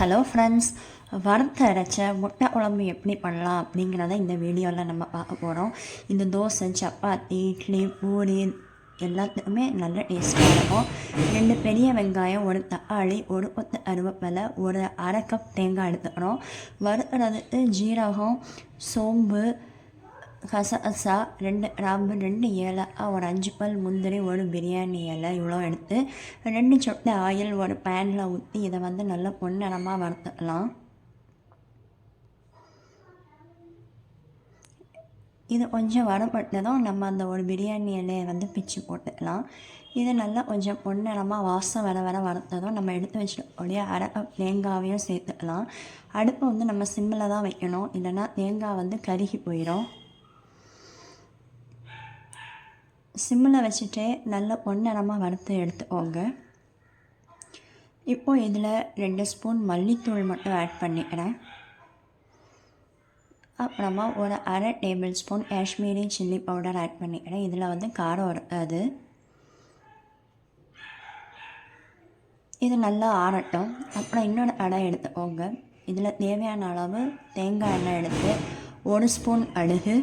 Hello friends வறுத்த அரைச்ச முட்டை குழம்பு எப்படி பண்ணலாம் அப்படிங்கிறத இந்த வீடியோவில் நம்ம பார்க்க போகிறோம் இந்த தோசை சப்பாத்தி இட்லி பூரி எல்லாத்துக்குமே நல்ல டேஸ்ட்டாக இருக்கும். ரெண்டு பெரிய வெங்காயம் ஒரு தக்காளி ஒரு கொத்து அருவேப்பிலை ஒரு அரை கப் தேங்காய் எடுத்துக்கிறோம் வறுக்கிறதுக்கு ஜீரகம் சோம்பு கசகசா ரெண்டு கிராம்பு ரெண்டு ஏலை ஒரு அஞ்சு பல் முந்திரி ஒரு பிரியாணி இலை இவ்வளோ எடுத்து ரெண்டு சொட்டை ஆயில் ஒரு பேனில் ஊற்றி இதை வந்து நல்லா பொன்னிறமாக வறுத்துக்கலாம். இது கொஞ்சம் வரப்பட்டதும் நம்ம அந்த ஒரு பிரியாணி இலையை வந்து பிச்சு போட்டுக்கலாம். இது நல்லா கொஞ்சம் பொன்னிறமாக வாசம் வர வர வறுத்ததும் நம்ம எடுத்து வச்சுக்கூடிய அரை கப் தேங்காவையும் சேர்த்துக்கலாம். அடுப்பை வந்து நம்ம சிம்மில் தான் வைக்கணும். இல்லைன்னா தேங்காய் வந்து கருகி போயிடும் சிம்மில் வச்சுட்டு நல்ல பொன்னிறமாக வறுத்து எடுத்துக்கோங்க. இப்போது இதில் ரெண்டு ஸ்பூன் மல்லித்தூள் மட்டும் ஆட் பண்ணிக்கிறேன். அப்புறமா ஒரு அரை tablespoon Kashmiri chilli powder add பண்ணிக்கிறேன். இதில் வந்து காரம் இருக்காது இது நல்லா ஆறட்டும். அப்புறம் இன்னொரு அடை எடுத்துக்கோங்க. இதில் தேவையான அளவு தேங்காய் எண்ணெய் எடுத்து ஒரு ஸ்பூன் அழுகு.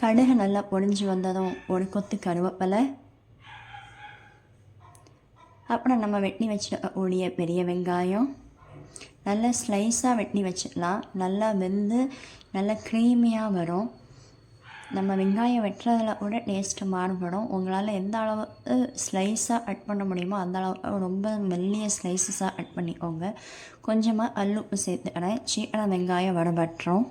கடுகு நல்லா பொடிஞ்சு வந்ததும் ஒரு கொத்து கருவேப்பிலை. அப்புறம் நம்ம வெட்டி வச்சிடக்கூடிய பெரிய வெங்காயம். நல்லா ஸ்லைஸாக வெட்டி வச்சிடலாம். நல்லா வெந்து நல்லா க்ரீமியாக வரும். நம்ம வெங்காயம் வெட்டுறதில் கூட டேஸ்ட்டு மாறுபடும். உங்களால் எந்த அளவுக்கு ஸ்லைஸாக கட் பண்ண முடியுமோ அந்த அளவுக்கு ரொம்ப மெல்லிய ஸ்லைஸஸாக கட் பண்ணிக்கோங்க. கொஞ்சமாக அல்லுப்பு சேர்த்துக்கிறேன். சீக்கிரம் வெங்காயம் வடபட்டுரும்.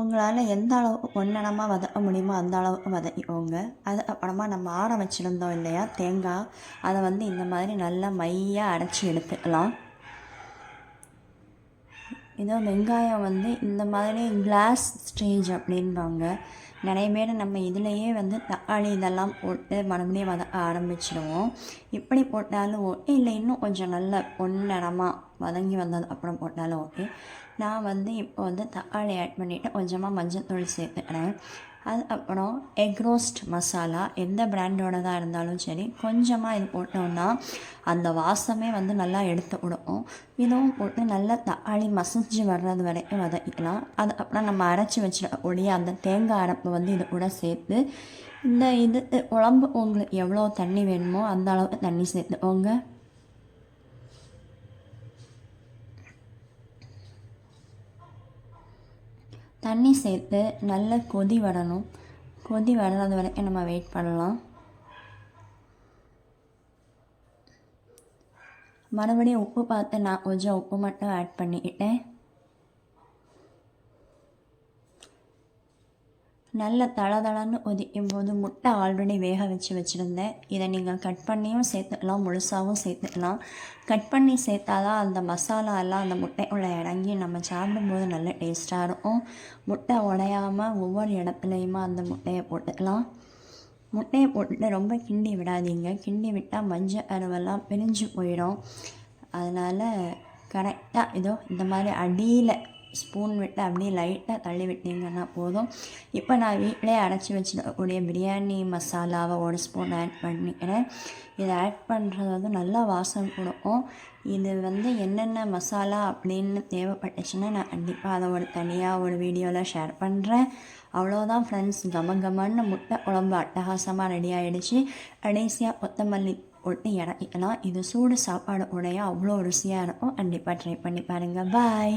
உங்களால் எந்த அளவு பொன்னணமாக வதக்க முடியுமோ அந்த அளவுக்கு வதக்கிக்கோங்க அது அப்புறமா நம்ம ஆற வச்சுருந்தோம் இல்லையா? தேங்காய். அதை வந்து இந்த மாதிரி நல்லா மையாக அரைச்சி எடுத்துக்கலாம். இதோ வெங்காயம் வந்து இந்த மாதிரி கிளாஸ் ஸ்டேஜ் அப்படின்பாங்க. நிறைய பேர் நம்ம இதுலேயே வந்து தக்காளி இதெல்லாம் போட்டு மறுபடியும் வத ஆரம்பிச்சிடுவோம். இப்படி போட்டாலும் ஓகே இல்லை இன்னும் கொஞ்சம் நல்ல பொன்னிறமாக வதங்கி வந்தது அப்புறம் போட்டாலும் ஓகே நான் வந்து இப்போ வந்து தக்காளி ஆட் பண்ணிவிட்டு கொஞ்சமாக மஞ்சள் தூள் சேர்த்துக்கிறேன். அது அப்புறம் எக் ரோஸ்ட் மசாலா எந்த பிராண்டோடதாக இருந்தாலும் சரி கொஞ்சமாக இது போட்டோம்னா அந்த வாசமே வந்து நல்லா எடுத்து விடும். இதுவும் போட்டு நல்லா தக்காளி மசிஞ்சு வர்றது வரைக்கும் வதக்கிக்கலாம். அது அப்புறம் நம்ம அரைச்சி வச்சிடக்கூடிய அந்த தேங்காய் அரைப்பு வந்து இது கூட சேர்த்து இந்த இது குழம்பு உங்களுக்கு எவ்வளோ தண்ணி வேணுமோ அந்த அளவுக்கு தண்ணி சேர்த்துக்கோங்க. தண்ணி சேர்த்து நல்ல கொதி வரணும். கொதி வராத வரைக்கும் நம்ம வெயிட் பண்ணலாம். மறுபடியும் உப்பு பார்த்து நான் கொஞ்சம் உப்பு மட்டும் ஆட் பண்ணிக்கிட்டேன். நல்ல தளதளன்னு ஒதிக்கும் போது முட்டை ஆல்ரெடி வேக வச்சு வச்சுருந்தேன். இதை நீங்கள் கட் பண்ணியும் சேர்த்துக்கலாம் முழுசாகவும் சேர்த்துக்கலாம். கட் பண்ணி சேர்த்தாதான் அந்த மசாலா எல்லாம் அந்த முட்டைக்குள்ளே இறங்கி நம்ம சாப்பிடும்போது நல்ல டேஸ்ட்டாக இருக்கும். முட்டை உடையாமல் ஒவ்வொரு இடத்துலையுமா அந்த முட்டையை போட்டுக்கலாம். முட்டையை போட்டுட்டு ரொம்ப கிண்டி விடாதீங்க. கிண்டி விட்டால் மஞ்சள் அருவெல்லாம் பிரிஞ்சு போயிடும். அதனால் கரெக்டாக இதோ இந்த மாதிரி அடியில் ஸ்பூன் விட்டு அப்படியே லைட்டாக தள்ளி விட்டீங்கன்னா போதும். இப்போ நான் வீட்டிலே அரைச்சி வச்சுக்கக்கூடிய பிரியாணி மசாலாவை ஒரு ஸ்பூன் ஆட் பண்ணிக்கிறேன். இதை ஆட் பண்ணுறது வந்து நல்லா வாசம் கொடுக்கும். இது வந்து என்னென்ன மசாலா அப்படின்னு தேவைப்பட்டுச்சுன்னா நான் கண்டிப்பாக அதை ஒரு தனியாக ஒரு வீடியோவில் ஷேர் பண்ணுறேன் அவ்வளோதான் ஃப்ரெண்ட்ஸ் கம கமன்னு முட்டை குழம்பு அட்டகாசமாக ரெடி ஆகிடுச்சு கடைசியாக கொத்தமல்லி போட்டு இறக்கிக்கலாம். இது சூடு சாப்பாடு உடைய அவ்வளோ ருசியாக இருக்கும். கண்டிப்பாக ட்ரை பண்ணி பாருங்கள் பாய்